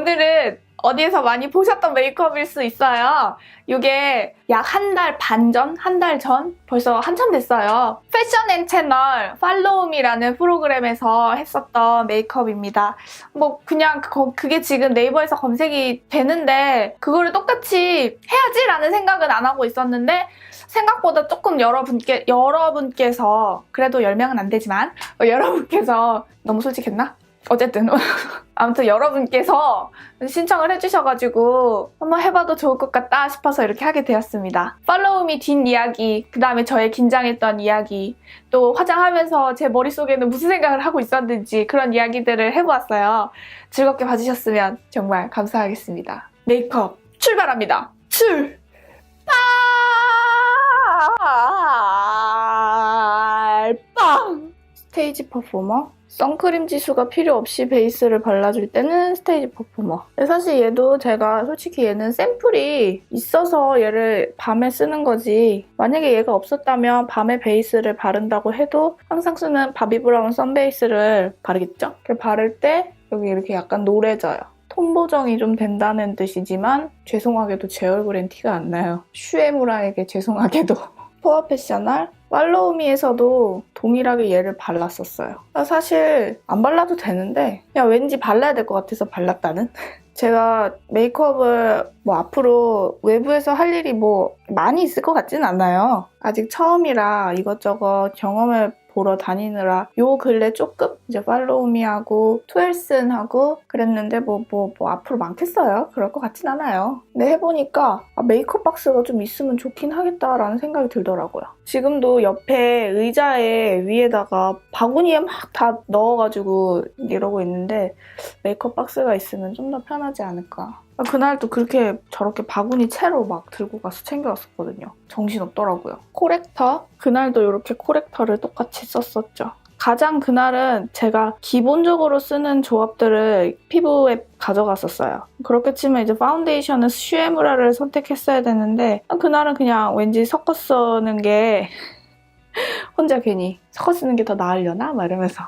오늘은 어디에서 많이 보셨던 메이크업일 수 있어요. 이게 약 한 달 반 전, 한 달 전? 벌써 한참 됐어요. 패션 앤 채널 팔로우미라는 프로그램에서 했었던 메이크업입니다. 뭐 그냥 그, 그게 지금 네이버에서 검색이 되는데 그거를 똑같이 해야지라는 생각은 안 하고 있었는데 생각보다 조금 여러분께 여러분께서 그래도 10명은 안 되지만 어, 여러분께서 너무 솔직했나? 어쨌든 아무튼 여러분께서 신청을 해주셔가지고 한번 해봐도 좋을 것 같다 싶어서 이렇게 하게 되었습니다. 팔로우미 뒷이야기, 그 다음에 저의 긴장했던 이야기, 또 화장하면서 제 머릿속에는 무슨 생각을 하고 있었는지 그런 이야기들을 해보았어요. 즐겁게 봐주셨으면 정말 감사하겠습니다. 메이크업 출발합니다. 출발! 스테이지 퍼포머 선크림 지수가 필요 없이 베이스를 발라줄 때는 스테이지 퍼포머. 사실 얘도 제가 솔직히 얘는 샘플이 있어서 얘를 밤에 쓰는 거지. 만약에 얘가 없었다면 밤에 베이스를 바른다고 해도 항상 쓰는 바비 브라운 선 베이스를 바르겠죠? 그 바를 때 여기 이렇게 약간 노래져요. 톤 보정이 좀 된다는 뜻이지만 죄송하게도 제 얼굴엔 티가 안 나요. 슈에무라에게 죄송하게도. 포어 패셔널 팔로우미에서도 동일하게 얘를 발랐었어요. 아, 사실 안 발라도 되는데 그냥 왠지 발라야 될 것 같아서 발랐다는? 제가 메이크업을 뭐 앞으로 외부에서 할 일이 뭐 많이 있을 것 같지는 않아요. 아직 처음이라 이것저것 경험을 보러 다니느라 요 근래 조금 이제 팔로우미하고 투엘슨하고 그랬는데 뭐뭐 뭐 앞으로 많겠어요? 그럴 것 같진 않아요. 근데 해보니까 아, 메이크업 박스가 좀 있으면 좋긴 하겠다라는 생각이 들더라고요. 지금도 옆에 의자에 위에다가 바구니에 막 다 넣어가지고 이러고 있는데 메이크업 박스가 있으면 좀 더 편하지 않을까. 아, 그날도 그렇게 저렇게 바구니 채로 막 들고 가서 챙겨왔었거든요. 정신없더라고요. 코렉터? 그날도 이렇게 코렉터를 똑같이 썼었죠. 가장 그날은 제가 기본적으로 쓰는 조합들을 피부에 가져갔었어요. 그렇게 치면 이제 파운데이션은 슈에무라를 선택했어야 되는데 그날은 그냥 왠지 섞어 쓰는 게 혼자 괜히 섞어 쓰는 게 더 나으려나? 막 이러면서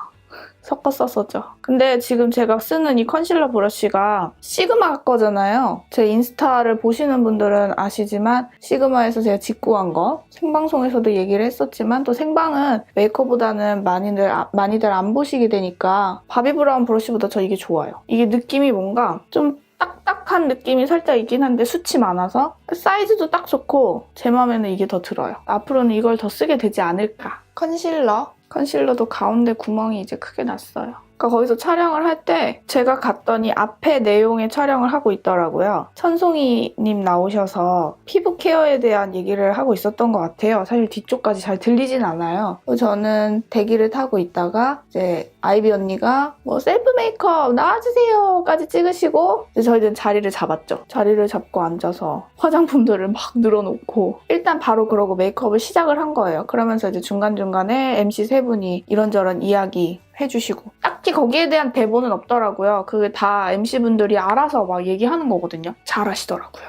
섞어 썼었죠. 근데 지금 제가 쓰는 이 컨실러 브러쉬가 시그마 거잖아요. 제 인스타를 보시는 분들은 아시지만 시그마에서 제가 직구한 거 생방송에서도 얘기를 했었지만 또 생방은 메이크업보다는 많이들 아- 많이들 안 보시게 되니까 바비 브라운 브러쉬보다 저 이게 좋아요. 이게 느낌이 뭔가 좀 딱딱한 느낌이 살짝 있긴 한데 숫이 많아서 사이즈도 딱 좋고 제 마음에는 이게 더 들어요. 앞으로는 이걸 더 쓰게 되지 않을까. 컨실러. 컨실러도 가운데 구멍이 이제 크게 났어요. 그러니까 거기서 촬영을 할 때 제가 갔더니 앞에 내용의 촬영을 하고 있더라고요. 천송이님 나오셔서 피부 케어에 대한 얘기를 하고 있었던 것 같아요. 사실 뒤쪽까지 잘 들리진 않아요. 저는 대기를 타고 있다가 이제 아이비 언니가 뭐 셀프 메이크업 나와주세요까지 찍으시고 이제 저희는 자리를 잡았죠. 자리를 잡고 앉아서 화장품들을 막 늘어놓고 일단 바로 그러고 메이크업을 시작을 한 거예요. 그러면서 이제 중간중간에 MC 세 분이 이런저런 이야기 해주시고 딱히 거기에 대한 대본은 없더라고요. 그게 다 MC분들이 알아서 막 얘기하는 거거든요. 잘하시더라고요.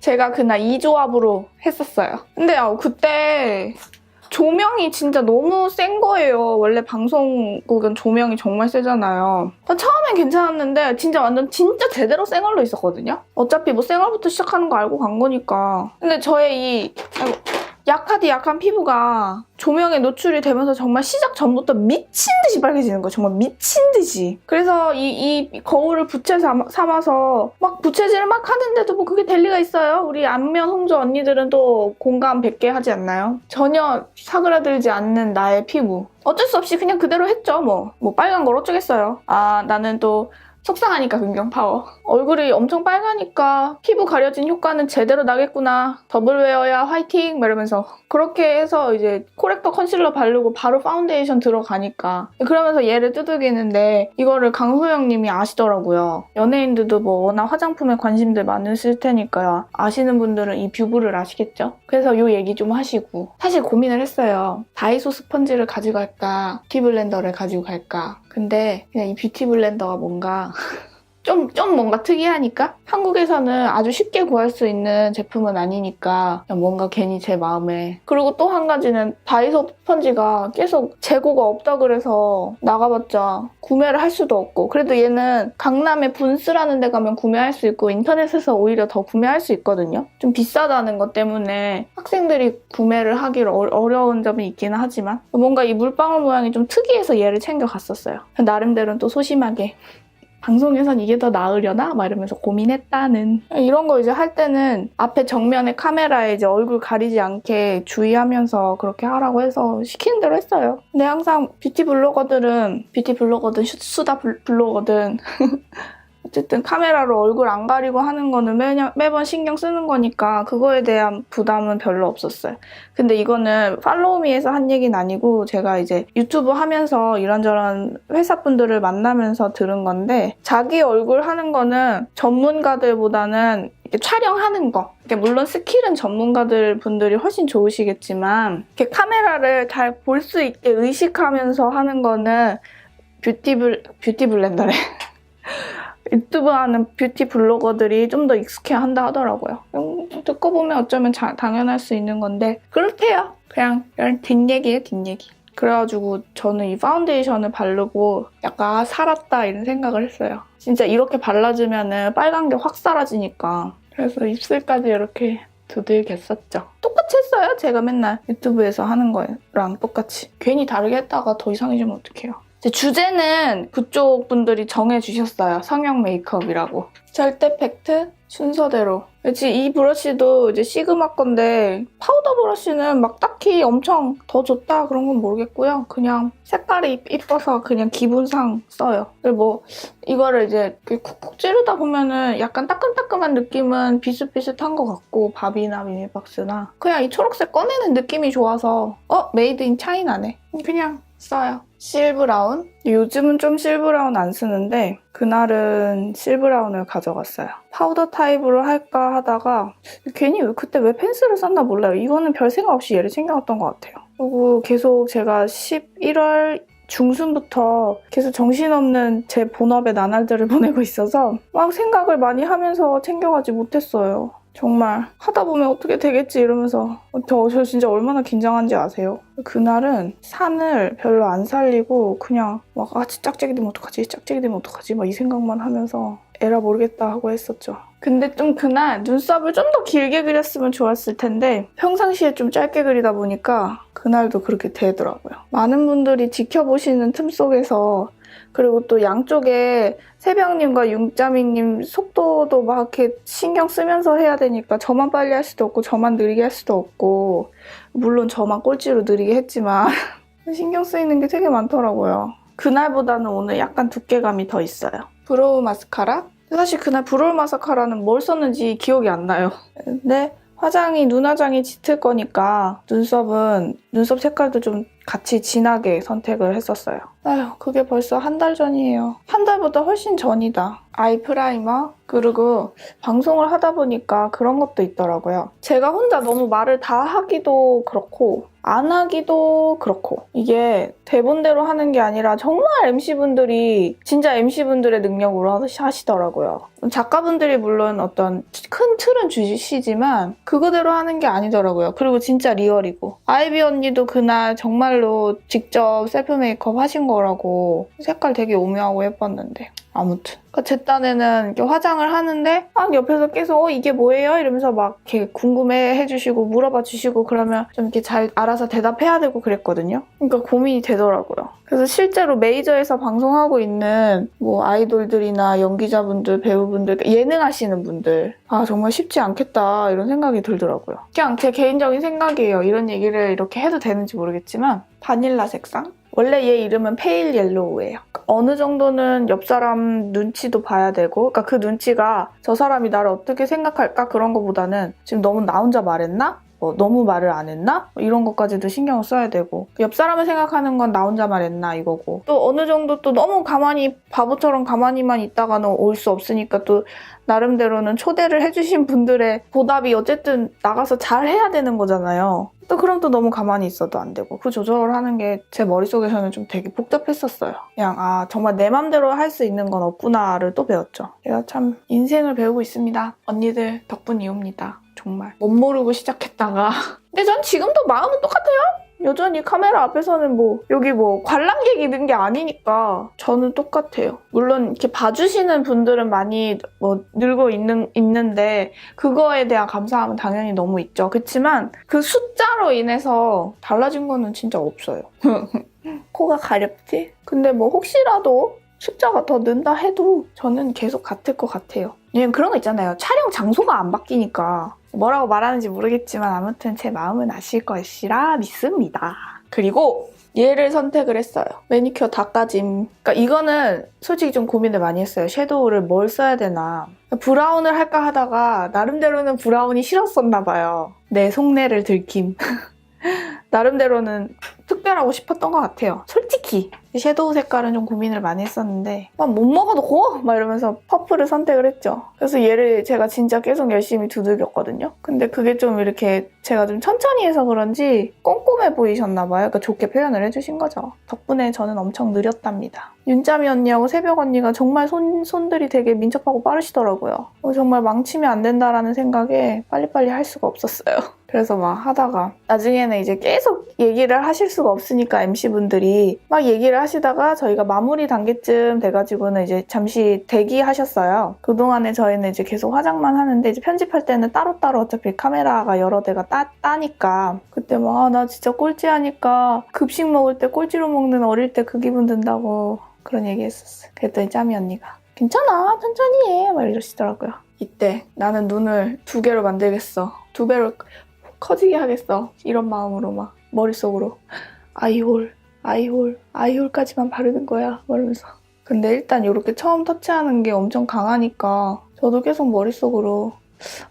제가 그날 이 조합으로 했었어요. 근데 요 그때 조명이 진짜 너무 센 거예요. 원래 방송국은 조명이 정말 세잖아요. 처음엔 괜찮았는데 진짜 완전 진짜 제대로 생얼로 있었거든요. 어차피 뭐 생얼부터 시작하는 거 알고 간 거니까. 근데 저의 이 아이고, 약하디 약한 피부가 조명에 노출이 되면서 정말 시작 전부터 미친 듯이 빨개지는 거예요. 정말 미친 듯이. 그래서 이, 이 거울을 부채 삼- 삼아 서 막 부채질을 막 하는데도 뭐 그게 될 리가 있어요. 우리 안면 홍조 언니들은 또 공감 100개 하지 않나요? 전혀 사그라들지 않는 나의 피부. 어쩔 수 없이 그냥 그대로 했죠, 뭐. 뭐 빨간 걸 어쩌겠어요. 아, 나는 또 속상하니까 긍정 파워. 얼굴이 엄청 빨가니까 피부 가려진 효과는 제대로 나겠구나. 더블웨어야 화이팅! 막 이러면서 그렇게 해서 이제 코렉터 컨실러 바르고 바로 파운데이션 들어가니까 그러면서 얘를 두들기는데 이거를 강소영님이 아시더라고요. 연예인들도 뭐 워낙 화장품에 관심들 많으실 테니까요. 아시는 분들은 이 뷰브를 아시겠죠? 그래서 요 얘기 좀 하시고 사실 고민을 했어요. 다이소 스펀지를 가져갈까? 뷰티 블렌더를 가지고 갈까? 근데 그냥 이 뷰티 블렌더가 뭔가 좀, 좀 뭔가 특이하니까? 한국에서는 아주 쉽게 구할 수 있는 제품은 아니니까 뭔가 괜히 제 마음에. 그리고 또 한 가지는 다이소 스펀지가 계속 재고가 없다 그래서 나가봤자 구매를 할 수도 없고. 그래도 얘는 강남에 분스라는 데 가면 구매할 수 있고 인터넷에서 오히려 더 구매할 수 있거든요. 좀 비싸다는 것 때문에 학생들이 구매를 하기를 어- 어려운 점이 있기는 하지만 뭔가 이 물방울 모양이 좀 특이해서 얘를 챙겨갔었어요. 나름대로는 또 소심하게 방송에선 이게 더 나으려나? 막 이러면서 고민했다는. 이런 거 이제 할 때는 앞에 정면에 카메라에 이제 얼굴 가리지 않게 주의하면서 그렇게 하라고 해서 시키는 대로 했어요. 근데 항상 뷰티 블로거들은, 뷰티 블로거든, 슈- 수다 블- 블로거든. 어쨌든 카메라로 얼굴 안 가리고 하는 거는 매년, 매번 신경 쓰는 거니까 그거에 대한 부담은 별로 없었어요. 근데 이거는 팔로우미에서 한 얘기는 아니고 제가 이제 유튜브 하면서 이런저런 회사분들을 만나면서 들은 건데 자기 얼굴 하는 거는 전문가들보다는 촬영하는 거. 물론 스킬은 전문가들 분들이 훨씬 좋으시겠지만 이렇게 카메라를 잘 볼 수 있게 의식하면서 하는 거는 뷰티 블 뷰티 블렌더래. 유튜브 하는 뷰티 블로거들이 좀 더 익숙해 한다 하더라고요. 음, 듣고 보면 어쩌면 자- 당연할 수 있는 건데 그렇대요. 그냥 그냥 뒷얘기예요, 뒷얘기. 그래가지고 저는 이 파운데이션을 바르고 약간 아, 살았다 이런 생각을 했어요. 진짜 이렇게 발라주면은 빨간 게 확 사라지니까. 그래서 입술까지 이렇게 두들겼었죠. 똑같이 했어요. 제가 맨날 유튜브에서 하는 거랑 똑같이. 괜히 다르게 했다가 더 이상해지면 어떡해요. 주제는 그쪽 분들이 정해주셨어요. 성형 메이크업이라고. 절대 팩트 순서대로. 그치, 이 브러쉬도 이제 시그마 건데 파우더 브러쉬는 막 딱히 엄청 더 좋다 그런 건 모르겠고요. 그냥 색깔이 이- 이뻐서 그냥 기분상 써요. 그리고 뭐 이거를 이제 쿡쿡 찌르다 보면은 약간 따끔따끔한 느낌은 비슷비슷한 것 같고 밥이나 미미박스나 그냥 이 초록색 꺼내는 느낌이 좋아서 어 메이드 인 차이나네. 그냥 써요. 실브라운? 요즘은 좀 실브라운 안 쓰는데 그날은 실브라운을 가져갔어요. 파우더 타입으로 할까 하다가 괜히 왜- 그때 왜 펜슬을 썼나 몰라요. 이거는 별 생각 없이 얘를 챙겨왔던 것 같아요. 그리고 계속 제가 11월 중순부터 계속 정신없는 제 본업의 나날들을 보내고 있어서 막 생각을 많이 하면서 챙겨가지 못했어요. 정말 하다 보면 어떻게 되겠지 이러면서 저, 저 진짜 얼마나 긴장한지 아세요? 그날은 산을 별로 안 살리고 그냥 막 아, 짝짝이 되면 어떡하지? 짝짝이 되면 어떡하지? 막 이 생각만 하면서 에라 모르겠다 하고 했었죠. 근데 좀 그날 눈썹을 좀 더 길게 그렸으면 좋았을 텐데 평상시에 좀 짧게 그리다 보니까 그날도 그렇게 되더라고요. 많은 분들이 지켜보시는 틈 속에서 그리고 또 양쪽에 새벽님과 융짜밍님 속도도 막 이렇게 신경 쓰면서 해야 되니까 저만 빨리 할 수도 없고 저만 느리게 할 수도 없고 물론 저만 꼴찌로 느리게 했지만 신경 쓰이는 게 되게 많더라고요. 그날보다는 오늘 약간 두께감이 더 있어요. 브로우 마스카라? 사실 그날 브로우 마스카라는 뭘 썼는지 기억이 안 나요. 근데 화장이 눈화장이 짙을 거니까 눈썹은 눈썹 색깔도 좀 같이 진하게 선택을 했었어요. 아휴 그게 벌써 한 달 전이에요. 한 달보다 훨씬 전이다. 아이 프라이머 그리고 방송을 하다 보니까 그런 것도 있더라고요. 제가 혼자 너무 말을 다 하기도 그렇고 안 하기도 그렇고 이게 대본대로 하는 게 아니라 정말 MC분들이 진짜 MC분들의 능력으로 하시- 하시더라고요. 작가분들이 물론 어떤 큰 틀은 주시지만 그거대로 하는 게 아니더라고요. 그리고 진짜 리얼이고 아이비 언니도 그날 정말로 직접 셀프 메이크업 하신 거라고 색깔 되게 오묘하고 예뻤는데 아무튼 그러니까 제 딴에는 이렇게 화장을 하는데 막 옆에서 계속 어 이게 뭐예요? 이러면서 막 이렇게 궁금해 해주시고 물어봐 주시고 그러면 좀 이렇게 잘 알아서 대답해야 되고 그랬거든요. 그러니까 고민이 되더라고요. 그래서 실제로 메이저에서 방송하고 있는 뭐 아이돌들이나 연기자분들, 배우분들, 그러니까 예능하시는 분들 아 정말 쉽지 않겠다 이런 생각이 들더라고요. 그냥 제 개인적인 생각이에요. 이런 얘기를 이렇게 해도 되는지 모르겠지만 바닐라 색상? 원래 얘 이름은 페일 옐로우예요. 어느 정도는 옆 사람 눈치도 봐야 되고, 그러니까 그 눈치가 저 사람이 나를 어떻게 생각할까 그런 거보다는 지금 너무 나 혼자 말했나? 뭐 너무 말을 안 했나? 뭐 이런 것까지도 신경을 써야 되고 옆 사람을 생각하는 건 나 혼자 말했나 이거고 또 어느 정도 또 너무 가만히 바보처럼 가만히만 있다가는 올 수 없으니까 또 나름대로는 초대를 해주신 분들의 보답이 어쨌든 나가서 잘 해야 되는 거잖아요. 또 그럼 또 너무 가만히 있어도 안 되고 그 조절을 하는 게 제 머릿속에서는 좀 되게 복잡했었어요. 그냥 아 정말 내 맘대로 할 수 있는 건 없구나를 또 배웠죠. 제가 참 인생을 배우고 있습니다. 언니들 덕분이옵니다. 정말 못 모르고 시작했다가 근데 전 지금도 마음은 똑같아요. 여전히 카메라 앞에서는 뭐 여기 뭐 관람객이 있는 게 아니니까 저는 똑같아요. 물론 이렇게 봐주시는 분들은 많이 뭐 늘고 있는 있는데 그거에 대한 감사함은 당연히 너무 있죠. 그렇지만 그 숫자로 인해서 달라진 거는 진짜 없어요. 코가 가렵지? 근데 뭐 혹시라도 숫자가 더 는다 해도 저는 계속 같을 것 같아요. 왜냐면 그런 거 있잖아요. 촬영 장소가 안 바뀌니까 뭐라고 말하는지 모르겠지만 아무튼 제 마음은 아실 것이라 믿습니다. 그리고 얘를 선택을 했어요. 매니큐어 닦아짐. 그러니까 이거는 솔직히 좀 고민을 많이 했어요. 섀도우를 뭘 써야 되나. 브라운을 할까 하다가 나름대로는 브라운이 싫었었나 봐요. 내 속내를 들킴. 나름대로는 특별하고 싶었던 것 같아요. 솔직히 섀도우 색깔은 좀 고민을 많이 했었는데 막 못 먹어도 고! 막 이러면서 퍼플을 선택을 했죠. 그래서 얘를 제가 진짜 계속 열심히 두들겼거든요. 근데 그게 좀 이렇게 제가 좀 천천히 해서 그런지 꼼꼼해 보이셨나 봐요. 그러니까 좋게 표현을 해주신 거죠. 덕분에 저는 엄청 느렸답니다. 윤짜미 언니하고 새벽 언니가 정말 손, 손들이 되게 민첩하고 빠르시더라고요. 어, 정말 망치면 안 된다라는 생각에 빨리빨리 할 수가 없었어요. 그래서 막 하다가 나중에는 이제 계속 얘기를 하실 수가 없으니까 MC분들이 막 얘기를 하시다가 저희가 마무리 단계쯤 돼가지고는 이제 잠시 대기하셨어요. 그동안에 저희는 이제 계속 화장만 하는데 이제 편집할 때는 따로따로 어차피 카메라가 여러 대가 따, 따니까 그때 막아나 진짜 꼴찌하니까 급식 먹을 때 꼴찌로 먹는 어릴 때 그 기분 든다고 그런 얘기 했었어요. 그랬더니 짬이 언니가 괜찮아 천천히 해 막 이러시더라고요. 이때 나는 눈을 두 개로 만들겠어. 두 배로 커지게 하겠어. 이런 마음으로 막 머릿속으로 아이홀, 아이홀, 아이홀까지만 바르는 거야. 그러면서. 근데 일단 이렇게 처음 터치하는 게 엄청 강하니까 저도 계속 머릿속으로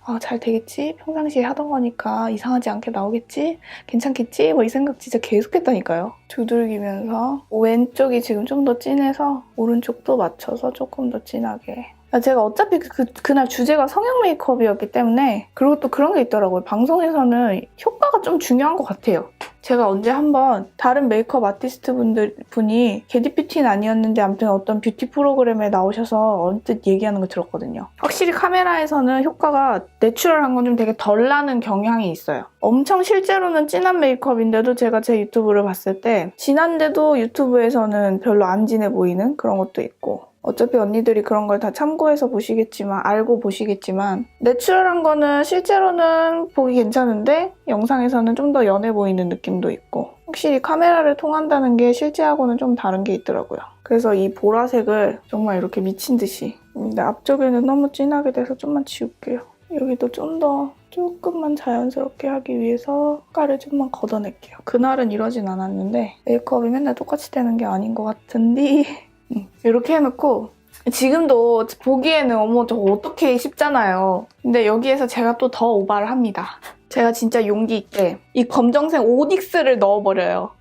아, 잘 되겠지? 평상시에 하던 거니까 이상하지 않게 나오겠지? 괜찮겠지? 뭐 이 생각 진짜 계속 했다니까요. 두들기면서 왼쪽이 지금 좀 더 진해서 오른쪽도 맞춰서 조금 더 진하게 아, 제가 어차피 그, 그날 주제가 성형 메이크업이었기 때문에 그리고 또 그런 게 있더라고요. 방송에서는 효과가 좀 중요한 것 같아요. 제가 언제 한번 다른 메이크업 아티스트 분들 분이 게디뷰티는 아니었는데 아무튼 어떤 뷰티 프로그램에 나오셔서 언뜻 얘기하는 걸 들었거든요. 확실히 카메라에서는 효과가 내추럴한 건 좀 되게 덜 나는 경향이 있어요. 엄청 실제로는 진한 메이크업인데도 제가 제 유튜브를 봤을 때 진한데도 유튜브에서는 별로 안 진해 보이는 그런 것도 있고 어차피 언니들이 그런 걸 다 참고해서 보시겠지만 알고 보시겠지만 내추럴한 거는 실제로는 보기 괜찮은데 영상에서는 좀 더 연해 보이는 느낌도 있고 확실히 카메라를 통한다는 게 실제하고는 좀 다른 게 있더라고요. 그래서 이 보라색을 정말 이렇게 미친 듯이 근데 앞쪽에는 너무 진하게 돼서 좀만 지울게요. 여기도 좀 더 조금만 자연스럽게 하기 위해서 색깔을 좀만 걷어낼게요. 그날은 이러진 않았는데 메이크업이 맨날 똑같이 되는 게 아닌 것 같은데 음, 이렇게 해놓고 지금도 보기에는 어머 저거 어떻게 쉽잖아요. 근데 여기에서 제가 또 더 오바를 합니다. 제가 진짜 용기 있게 이 검정색 오닉스를 넣어버려요.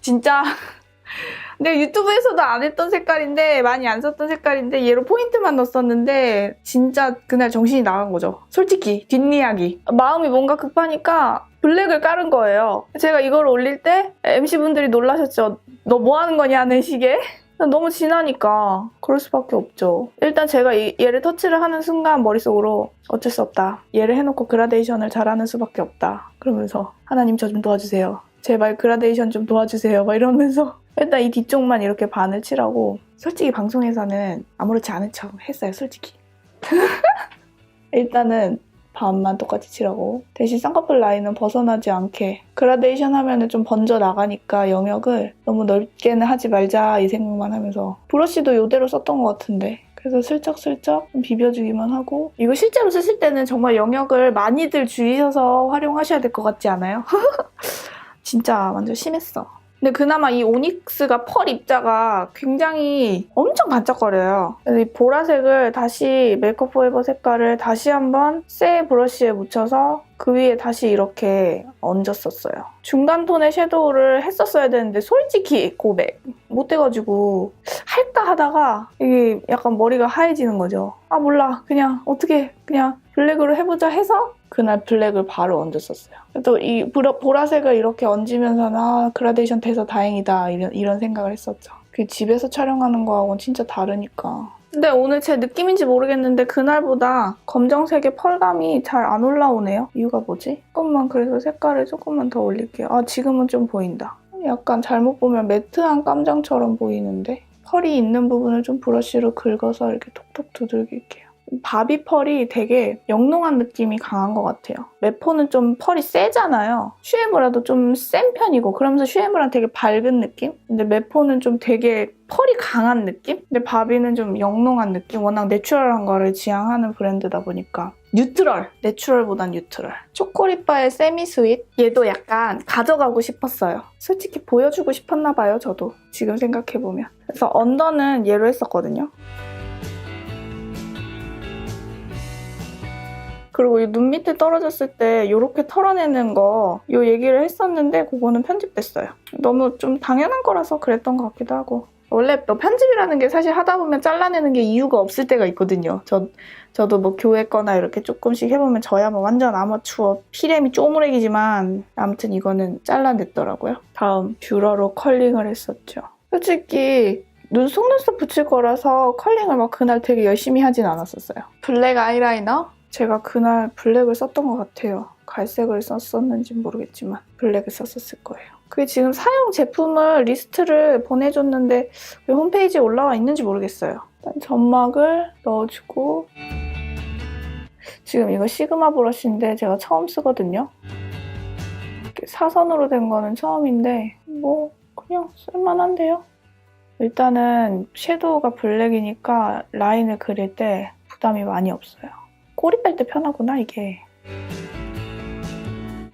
진짜 근데 유튜브에서도 안 했던 색깔인데 많이 안 썼던 색깔인데 얘로 포인트만 넣었었는데 진짜 그날 정신이 나간 거죠. 솔직히 뒷이야기 마음이 뭔가 급하니까 블랙을 깔은 거예요. 제가 이걸 올릴 때 MC분들이 놀라셨죠. 너 뭐 하는 거냐는 식의 너무 진하니까 그럴 수밖에 없죠. 일단 제가 이- 얘를 터치를 하는 순간 머릿속으로 어쩔 수 없다. 얘를 해놓고 그라데이션을 잘하는 수밖에 없다. 그러면서 하나님 저 좀 도와주세요. 제발 그라데이션 좀 도와주세요. 막 이러면서 일단 이 뒤쪽만 이렇게 반을 칠하고 솔직히 방송에서는 아무렇지 않은 척 했어요. 솔직히. 일단은 반만 똑같이 칠하고. 대신 쌍꺼풀 라인은 벗어나지 않게. 그라데이션 하면은 좀 번져 나가니까 영역을 너무 넓게는 하지 말자 이 생각만 하면서. 브러쉬도 이대로 썼던 것 같은데. 그래서 슬쩍슬쩍 좀 비벼주기만 하고. 이거 실제로 쓰실 때는 정말 영역을 많이들 줄이셔서 활용하셔야 될 것 같지 않아요? 진짜 완전 심했어. 근데 그나마 이 오닉스가 펄 입자가 굉장히 엄청 반짝거려요. 그래서 이 보라색을 다시 메이크업 포에버 색깔을 다시 한번 새 브러쉬에 묻혀서 그 위에 다시 이렇게 얹었었어요. 중간 톤의 섀도우를 했었어야 되는데 솔직히 고백 못해가지고 할까 하다가 이게 약간 머리가 하얘지는 거죠. 아 몰라 그냥 어떻게 그냥 블랙으로 해보자 해서 그날 블랙을 바로 얹었었어요. 또 이 보라색을 이렇게 얹으면서는 아 그라데이션 돼서 다행이다 이런, 이런 생각을 했었죠. 그 집에서 촬영하는 거하고는 진짜 다르니까. 근데 오늘 제 느낌인지 모르겠는데 그날보다 검정색의 펄감이 잘 안 올라오네요. 이유가 뭐지? 조금만 그래서 색깔을 조금만 더 올릴게요. 아 지금은 좀 보인다. 약간 잘못 보면 매트한 깜장처럼 보이는데 펄이 있는 부분을 좀 브러쉬로 긁어서 이렇게 톡톡 두들길게요. 바비 펄이 되게 영롱한 느낌이 강한 것 같아요. 메포는 좀 펄이 세잖아요. 슈에무라도 좀 센 편이고 그러면서 슈에무랑 되게 밝은 느낌? 근데 메포는 좀 되게 펄이 강한 느낌? 근데 바비는 좀 영롱한 느낌? 워낙 내추럴한 거를 지향하는 브랜드다 보니까 뉴트럴! 내추럴보단 뉴트럴. 초코릿바의 세미 스윗? 얘도 약간 가져가고 싶었어요. 솔직히 보여주고 싶었나 봐요, 저도. 지금 생각해보면. 그래서 언더는 얘로 했었거든요. 그리고 이 눈 밑에 떨어졌을 때 이렇게 털어내는 거 이 얘기를 했었는데 그거는 편집됐어요. 너무 좀 당연한 거라서 그랬던 것 같기도 하고 원래 또 편집이라는 게 사실 하다 보면 잘라내는 게 이유가 없을 때가 있거든요. 저, 저도 뭐 교회 거나 이렇게 조금씩 해보면 저야 뭐 완전 아마추어 피렘이 쪼무레기지만 아무튼 이거는 잘라냈더라고요. 다음 뷰러로 컬링을 했었죠. 솔직히 눈 속눈썹 붙일 거라서 컬링을 막 그날 되게 열심히 하진 않았었어요. 블랙 아이라이너 제가 그날 블랙을 썼던 것 같아요. 갈색을 썼었는지 모르겠지만 블랙을 썼었을 거예요. 그게 지금 사용 제품을 리스트를 보내줬는데 왜 홈페이지에 올라와 있는지 모르겠어요. 일단 점막을 넣어주고 지금 이거 시그마 브러쉬인데 제가 처음 쓰거든요. 사선으로 된 거는 처음인데 뭐 그냥 쓸만한데요. 일단은 섀도우가 블랙이니까 라인을 그릴 때 부담이 많이 없어요. 꼬리 뺄 때 편하구나 이게.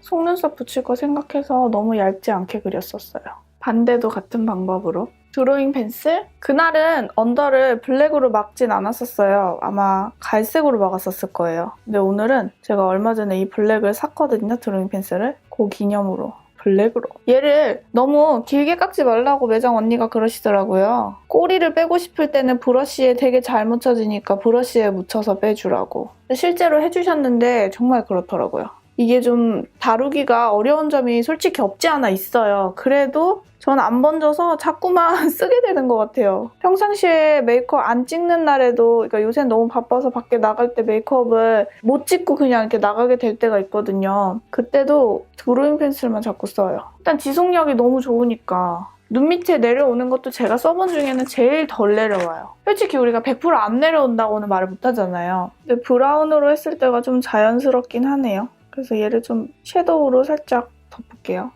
속눈썹 붙일 거 생각해서 너무 얇지 않게 그렸었어요. 반대도 같은 방법으로. 드로잉 펜슬? 그날은 언더를 블랙으로 막진 않았었어요. 아마 갈색으로 막았었을 거예요. 근데 오늘은 제가 얼마 전에 이 블랙을 샀거든요. 드로잉 펜슬을. 그 기념으로. 블랙으로. 얘를 너무 길게 깎지 말라고 매장 언니가 그러시더라고요. 꼬리를 빼고 싶을 때는 브러쉬에 되게 잘 묻혀지니까 브러쉬에 묻혀서 빼주라고. 실제로 해주셨는데 정말 그렇더라고요. 이게 좀 다루기가 어려운 점이 솔직히 없지 않아 있어요. 그래도 전 안 번져서 자꾸만 쓰게 되는 것 같아요. 평상시에 메이크업 안 찍는 날에도 그러니까 요새 너무 바빠서 밖에 나갈 때 메이크업을 못 찍고 그냥 이렇게 나가게 될 때가 있거든요. 그때도 드로잉 펜슬만 자꾸 써요. 일단 지속력이 너무 좋으니까 눈 밑에 내려오는 것도 제가 써본 중에는 제일 덜 내려와요. 솔직히 우리가 100%안 내려온다고는 말을 못 하잖아요. 근데 브라운으로 했을 때가 좀 자연스럽긴 하네요. 그래서 얘를 좀 섀도우로 살짝 덮을게요.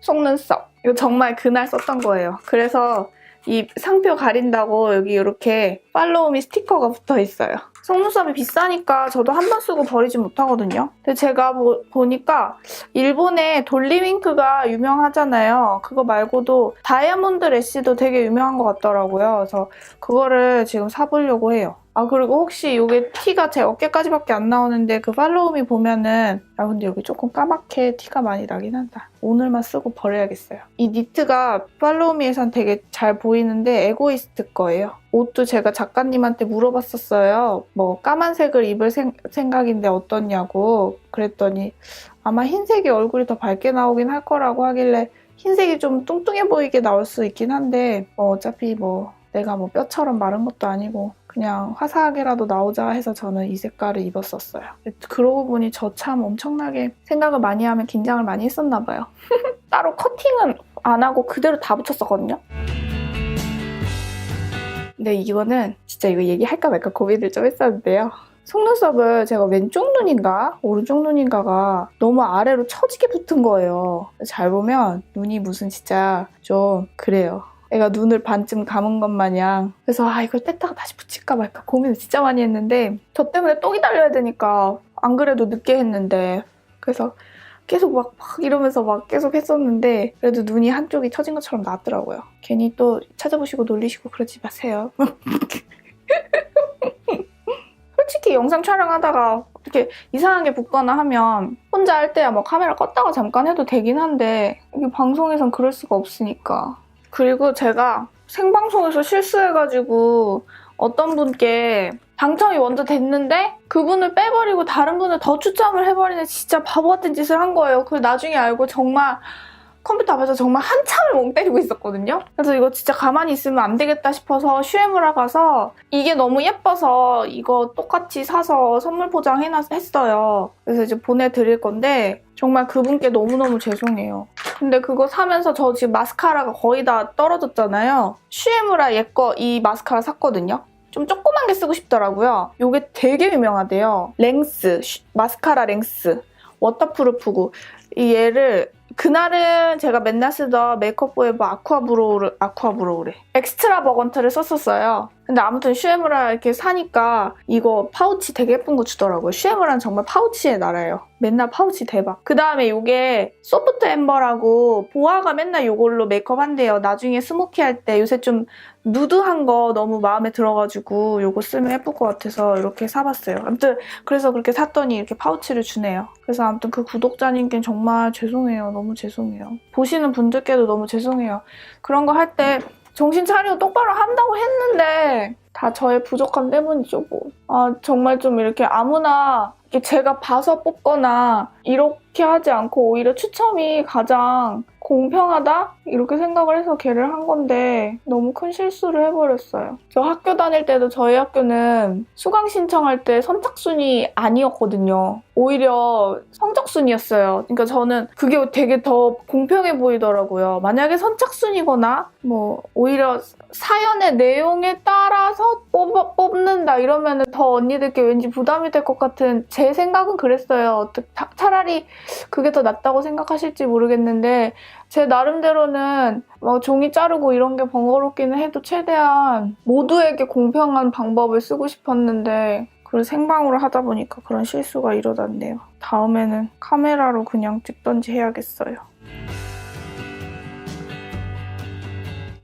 속눈썹. 이거 정말 그날 썼던 거예요. 그래서 이 상표 가린다고 여기 이렇게 팔로우미 스티커가 붙어 있어요. 속눈썹이 비싸니까 저도 한 번 쓰고 버리지 못하거든요. 근데 제가 보, 보니까 일본에 돌리윙크가 유명하잖아요. 그거 말고도 다이아몬드 래쉬도 되게 유명한 것 같더라고요. 그래서 그거를 지금 사보려고 해요. 아 그리고 혹시 이게 티가 제 어깨까지밖에 안 나오는데 그 팔로우미 보면은 아 근데 여기 조금 까맣게 티가 많이 나긴 한다. 오늘만 쓰고 버려야겠어요. 이 니트가 팔로우미에선 되게 잘 보이는데 에고이스트 거예요. 옷도 제가 작가님한테 물어봤었어요. 뭐 까만색을 입을 생, 생각인데 어떻냐고 그랬더니 아마 흰색이 얼굴이 더 밝게 나오긴 할 거라고 하길래 흰색이 좀 뚱뚱해 보이게 나올 수 있긴 한데 뭐 어차피 뭐 내가 뭐 뼈처럼 마른 것도 아니고 그냥 화사하게라도 나오자 해서 저는 이 색깔을 입었었어요. 그러고 보니 저 참 엄청나게 생각을 많이 하면 긴장을 많이 했었나 봐요. 따로 커팅은 안 하고 그대로 다 붙였었거든요. 근데 이거는 진짜 이거 얘기할까 말까 고민을 좀 했었는데요. 속눈썹을 제가 왼쪽 눈인가 오른쪽 눈인가가 너무 아래로 처지게 붙은 거예요. 잘 보면 눈이 무슨 진짜 좀 그래요. 애가 눈을 반쯤 감은 것 마냥 그래서 아 이걸 뗐다가 다시 붙일까 말까 고민을 진짜 많이 했는데 저 때문에 또 기다려야 되니까 안 그래도 늦게 했는데 그래서 계속 막, 막 이러면서 막 계속 했었는데 그래도 눈이 한쪽이 처진 것처럼 나왔더라고요. 괜히 또 찾아보시고 놀리시고 그러지 마세요. 솔직히 영상 촬영하다가 이렇게 이상하게 붓거나 하면 혼자 할 때야 뭐 카메라 껐다가 잠깐 해도 되긴 한데 이게 방송에선 그럴 수가 없으니까 그리고 제가 생방송에서 실수해가지고 어떤 분께 당첨이 먼저 됐는데 그분을 빼버리고 다른 분을 더 추첨을 해버리는 진짜 바보 같은 짓을 한 거예요. 그걸 나중에 알고 정말 컴퓨터 앞에서 정말 한참을 멍 때리고 있었거든요. 그래서 이거 진짜 가만히 있으면 안 되겠다 싶어서 슈에무라 가서 이게 너무 예뻐서 이거 똑같이 사서 선물 포장해놨어요. 그래서 이제 보내드릴 건데 정말 그분께 너무너무 죄송해요. 근데 그거 사면서 저 지금 마스카라가 거의 다 떨어졌잖아요. 슈에무라 얘 거 이 마스카라 샀거든요. 좀 조그만 게 쓰고 싶더라고요. 이게 되게 유명하대요. 랭스, 슈- 마스카라 랭스. 워터프루프고 이 얘를 그날은 제가 맨날 쓰던 메이크업 포에버 아쿠아 브로우를 아쿠아 브로우래 엑스트라 버건트를 썼었어요. 근데 아무튼 슈에무라 이렇게 사니까 이거 파우치 되게 예쁜 거 주더라고요. 슈에무라는 정말 파우치의 나라예요. 맨날 파우치 대박. 그 다음에 이게 소프트 엠버라고 보아가 맨날 이걸로 메이크업 한대요. 나중에 스모키 할 때 요새 좀 누드한 거 너무 마음에 들어가지고 이거 쓰면 예쁠 것 같아서 이렇게 사봤어요. 아무튼 그래서 그렇게 샀더니 이렇게 파우치를 주네요. 그래서 아무튼 그 구독자님께 정말 죄송해요. 너무 죄송해요. 보시는 분들께도 너무 죄송해요. 그런 거 할 때 정신 차리고 똑바로 한다고 했는데 다 저의 부족함 때문이죠 뭐. 아 정말 좀 이렇게 아무나 이렇게 제가 봐서 뽑거나 이렇게 하지 않고 오히려 추첨이 가장 공평하다? 이렇게 생각을 해서 걔를 한 건데 너무 큰 실수를 해버렸어요. 저 학교 다닐 때도 저희 학교는 수강 신청할 때 선착순이 아니었거든요. 오히려 성적순이었어요. 그러니까 저는 그게 되게 더 공평해 보이더라고요. 만약에 선착순이거나 뭐 오히려 사연의 내용에 따라서 뽑, 뽑는다 이러면 더 언니들께 왠지 부담이 될 것 같은 제 생각은 그랬어요. 어떻게- 차- 차라리 그게 더 낫다고 생각하실지 모르겠는데 제 나름대로는 뭐 종이 자르고 이런 게 번거롭기는 해도 최대한 모두에게 공평한 방법을 쓰고 싶었는데 그걸 생방으로 하다 보니까 그런 실수가 일어났네요. 다음에는 카메라로 그냥 찍던지 해야겠어요.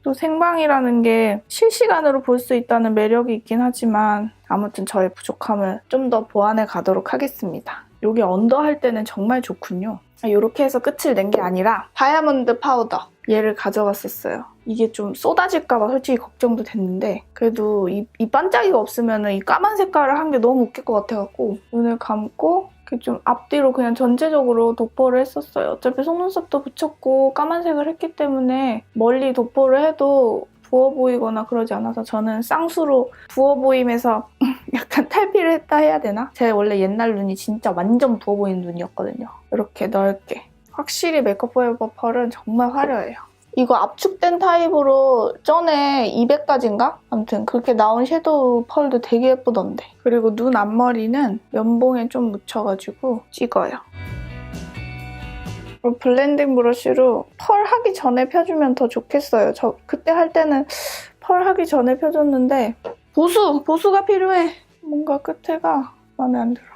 또 생방이라는 게 실시간으로 볼 수 있다는 매력이 있긴 하지만 아무튼 저의 부족함을 좀 더 보완해 가도록 하겠습니다. 여기 언더 할 때는 정말 좋군요. 이렇게 해서 끝을 낸 게 아니라 다이아몬드 파우더 얘를 가져갔었어요. 이게 좀 쏟아질까봐 솔직히 걱정도 됐는데 그래도 이, 이 반짝이가 없으면 이 까만 색깔을 한 게 너무 웃길 것 같아갖고 눈을 감고 이렇게 좀 앞뒤로 그냥 전체적으로 도포를 했었어요. 어차피 속눈썹도 붙였고 까만색을 했기 때문에 멀리 도포를 해도 부어 보이거나 그러지 않아서 저는 쌍수로 부어 보임에서 약간 탈피를 했다 해야 되나? 제 원래 옛날 눈이 진짜 완전 부어 보이는 눈이었거든요. 이렇게 넓게. 확실히 메이크업 포에버 펄은 정말 화려해요. 이거 압축된 타입으로 전에 200까지인가? 아무튼 그렇게 나온 섀도우 펄도 되게 예쁘던데. 그리고 눈 앞머리는 면봉에 좀 묻혀가지고 찍어요. 블렌딩 브러쉬로 펄 하기 전에 펴주면 더 좋겠어요. 저 그때 할 때는 펄 하기 전에 펴줬는데 보수! 보수가 필요해! 뭔가 끝에가 마음에 안 들어.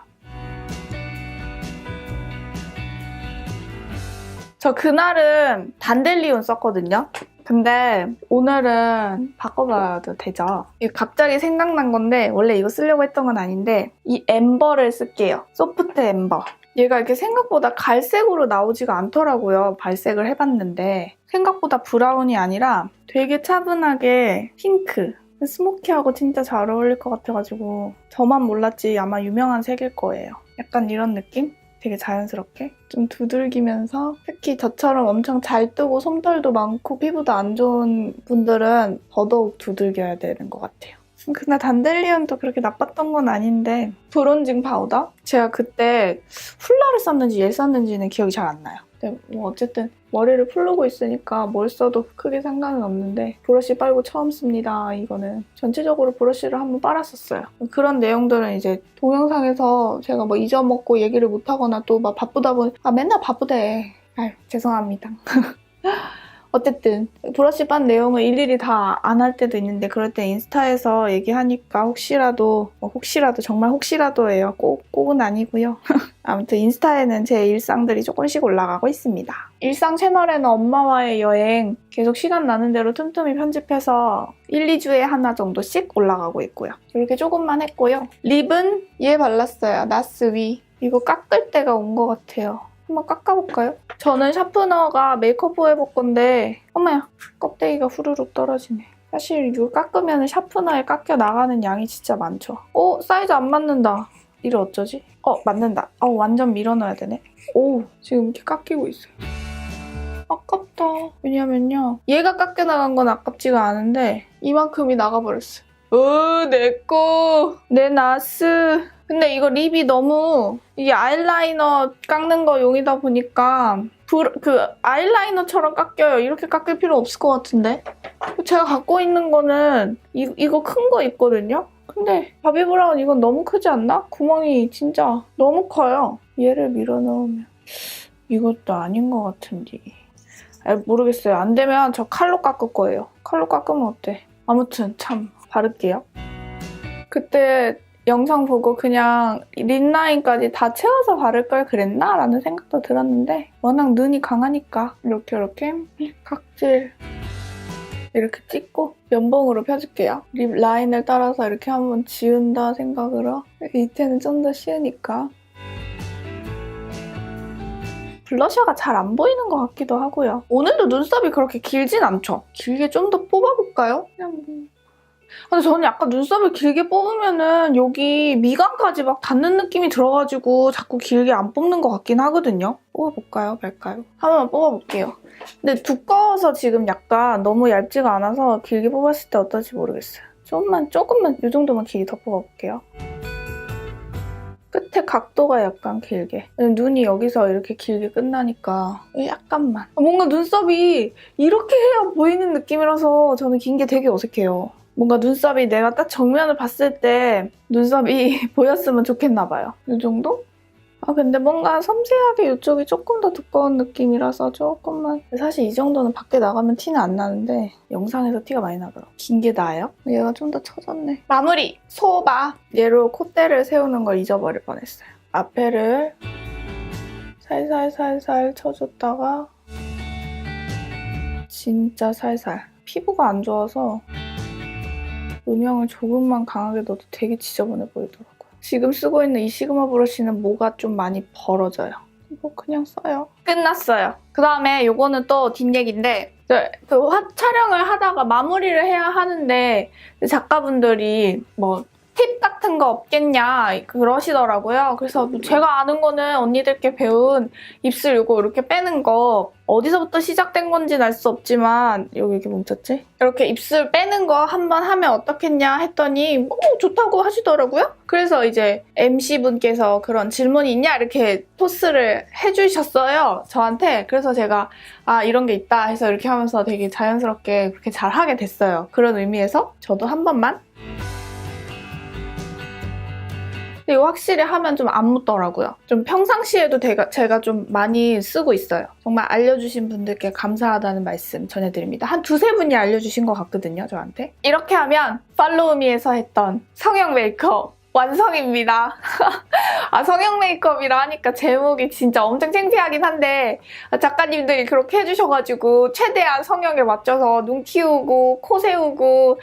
저 그날은 단델리온 썼거든요. 근데 오늘은 바꿔봐도 되죠. 갑자기 생각난 건데 원래 이거 쓰려고 했던 건 아닌데 이 엠버를 쓸게요. 소프트 엠버. 얘가 이렇게 생각보다 갈색으로 나오지가 않더라고요. 발색을 해봤는데 생각보다 브라운이 아니라 되게 차분하게 핑크. 스모키하고 진짜 잘 어울릴 것 같아가지고 저만 몰랐지 아마 유명한 색일 거예요. 약간 이런 느낌? 되게 자연스럽게 좀 두들기면서 특히 저처럼 엄청 잘 뜨고 솜털도 많고 피부도 안 좋은 분들은 더더욱 두들겨야 되는 것 같아요. 그날 단델리온도 그렇게 나빴던 건 아닌데 브론징 파우더? 제가 그때 훌라를 썼는지 얘 썼는지는 기억이 잘 안 나요. 근데 뭐 어쨌든 머리를 풀르고 있으니까 뭘 써도 크게 상관은 없는데 브러쉬 빨고 처음 씁니다. 이거는 전체적으로 브러쉬를 한번 빨았었어요. 그런 내용들은 이제 동영상에서 제가 뭐 잊어먹고 얘기를 못하거나 또 막 바쁘다 보니 아 맨날 바쁘대. 아 죄송합니다. 어쨌든 브러쉬 빤 내용을 일일이 다 안 할 때도 있는데 그럴 때 인스타에서 얘기하니까 혹시라도 뭐 혹시라도 정말 혹시라도예요. 꼭 꼭은 아니고요. 아무튼 인스타에는 제 일상들이 조금씩 올라가고 있습니다. 일상 채널에는 엄마와의 여행 계속 시간 나는 대로 틈틈이 편집해서 1, 2주에 하나 정도씩 올라가고 있고요. 이렇게 조금만 했고요. 립은 얘 발랐어요. 나스 위. 이거 깎을 때가 온 것 같아요. 한번 깎아볼까요? 저는 샤프너가 메이크업 해볼 건데 어머야 껍데기가 후루룩 떨어지네. 사실 이거 깎으면 샤프너에 깎여 나가는 양이 진짜 많죠. 오 사이즈 안 맞는다. 이를 어쩌지? 어 맞는다. 어 완전 밀어넣어야 되네. 오 지금 이렇게 깎이고 있어요. 아깝다. 왜냐면요. 얘가 깎여 나간 건 아깝지가 않은데 이만큼이 나가버렸어. 어, 내 거. 내 나스. 근데 이거 립이 너무 이게 아이라이너 깎는 거 용이다 보니까 불- 그 아이라이너처럼 깎여요. 이렇게 깎일 필요 없을 것 같은데. 제가 갖고 있는 거는 이, 이거 큰 거 있거든요. 근데 바비 브라운 이건 너무 크지 않나? 구멍이 진짜 너무 커요. 얘를 밀어 넣으면 이것도 아닌 것 같은데. 아, 모르겠어요. 안 되면 저 칼로 깎을 거예요. 칼로 깎으면 어때? 아무튼 참 바를게요. 그때 영상 보고 그냥 린라인까지 다 채워서 바를 걸 그랬나? 라는 생각도 들었는데 워낙 눈이 강하니까 이렇게 이렇게 각질 이렇게 찍고 면봉으로 펴줄게요. 립 라인을 따라서 이렇게 한번 지운다 생각으로 밑에는 좀 더 쉬우니까 블러셔가 잘 안 보이는 것 같기도 하고요. 오늘도 눈썹이 그렇게 길진 않죠? 길게 좀 더 뽑아볼까요? 그냥 뭐. 근데 저는 약간 눈썹을 길게 뽑으면은 여기 미간까지 막 닿는 느낌이 들어가지고 자꾸 길게 안 뽑는 것 같긴 하거든요. 뽑아볼까요? 말까요? 한번 뽑아볼게요. 근데 두꺼워서 지금 약간 너무 얇지가 않아서 길게 뽑았을 때 어떨지 모르겠어요. 조금만, 조금만, 이 정도만 길게 더 뽑아볼게요. 끝에 각도가 약간 길게. 눈이 여기서 이렇게 길게 끝나니까 약간만. 뭔가 눈썹이 이렇게 해야 보이는 느낌이라서 저는 긴 게 되게 어색해요. 뭔가 눈썹이 내가 딱 정면을 봤을 때 눈썹이 보였으면 좋겠나 봐요. 이 정도? 아 근데 뭔가 섬세하게 이쪽이 조금 더 두꺼운 느낌이라서 조금만 사실 이 정도는 밖에 나가면 티는 안 나는데 영상에서 티가 많이 나더라고 긴게 나아요? 얘가 좀 더 처졌네 마무리! 소바! 얘로 콧대를 세우는 걸 잊어버릴 뻔했어요 앞에를 살살살살 쳐줬다가 진짜 살살 피부가 안 좋아서 음영을 조금만 강하게 넣어도 되게 지저분해 보이더라고요. 지금 쓰고 있는 이 시그마 브러쉬는 모가 좀 많이 벌어져요. 뭐 그냥 써요. 끝났어요. 그 다음에 요거는 또 뒷얘기인데 그 화- 촬영을 하다가 마무리를 해야 하는데 작가분들이 뭐 팁 같은 거 없겠냐 그러시더라고요. 그래서 제가 아는 거는 언니들께 배운 입술 요거 이렇게 빼는 거 어디서부터 시작된 건지는 알수 없지만 여기 이렇게 뭉쳤지? 이렇게 입술 빼는 거 한번 하면 어떻겠냐 했더니 뭐 좋다고 하시더라고요. 그래서 이제 MC분께서 그런 질문이 있냐 이렇게 토스를 해주셨어요. 저한테. 그래서 제가 아 이런 게 있다 해서 이렇게 하면서 되게 자연스럽게 그렇게 잘 하게 됐어요. 그런 의미에서 저도 한 번만 근데 이거 확실히 하면 좀 안 묻더라고요. 좀 평상시에도 제가, 제가 좀 많이 쓰고 있어요. 정말 알려주신 분들께 감사하다는 말씀 전해드립니다. 한 두세 분이 알려주신 것 같거든요, 저한테. 이렇게 하면 팔로우미에서 했던 성형 메이크업 완성입니다. 아, 성형 메이크업이라 하니까 제목이 진짜 엄청 창피하긴 한데 작가님들이 그렇게 해주셔가지고 최대한 성형에 맞춰서 눈 키우고 코 세우고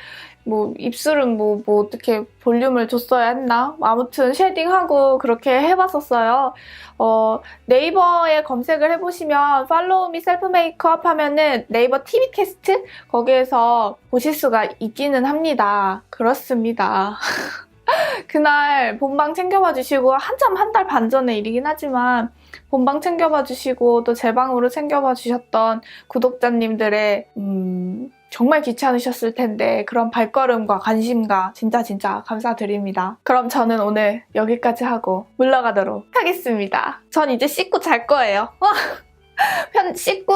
뭐 입술은 뭐, 뭐 어떻게 볼륨을 줬어야 했나? 아무튼 쉐딩하고 그렇게 해봤었어요. 어, 네이버에 검색을 해보시면 팔로우미 셀프 메이크업 하면은 네이버 TV 캐스트 거기에서 보실 수가 있기는 합니다. 그렇습니다. 그날 본방 챙겨봐 주시고 한참 한 달 반 전의 일이긴 하지만 본방 챙겨봐 주시고 또 제 방으로 챙겨봐 주셨던 구독자님들의 음, 정말 귀찮으셨을 텐데 그런 발걸음과 관심과 진짜 진짜 감사드립니다. 그럼 저는 오늘 여기까지 하고 물러가도록 하겠습니다. 전 이제 씻고 잘 거예요. 편, 씻고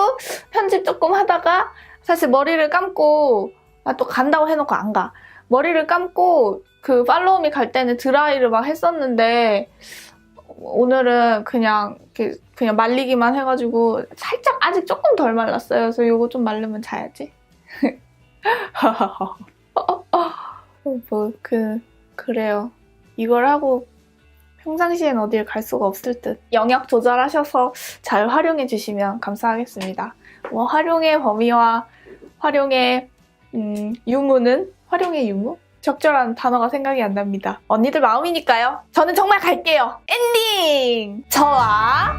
편집 조금 하다가 사실 머리를 감고 아, 또 간다고 해놓고 안 가. 머리를 감고 그 팔로우미 갈 때는 드라이를 막 했었는데 오늘은 그냥 그냥 말리기만 해가지고 살짝 아직 조금 덜 말랐어요. 그래서 이거 좀 마르면 자야지. 뭐 그 그래요. 이걸 하고 평상시엔 어딜 갈 수가 없을 듯. 영역 조절하셔서 잘 활용해 주시면 감사하겠습니다. 뭐 활용의 범위와 활용의 음, 유무는 활용의 유무? 적절한 단어가 생각이 안 납니다. 언니들 마음이니까요. 저는 정말 갈게요. 엔딩! 저와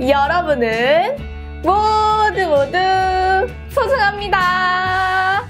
여러분은 모두 모두 소중합니다.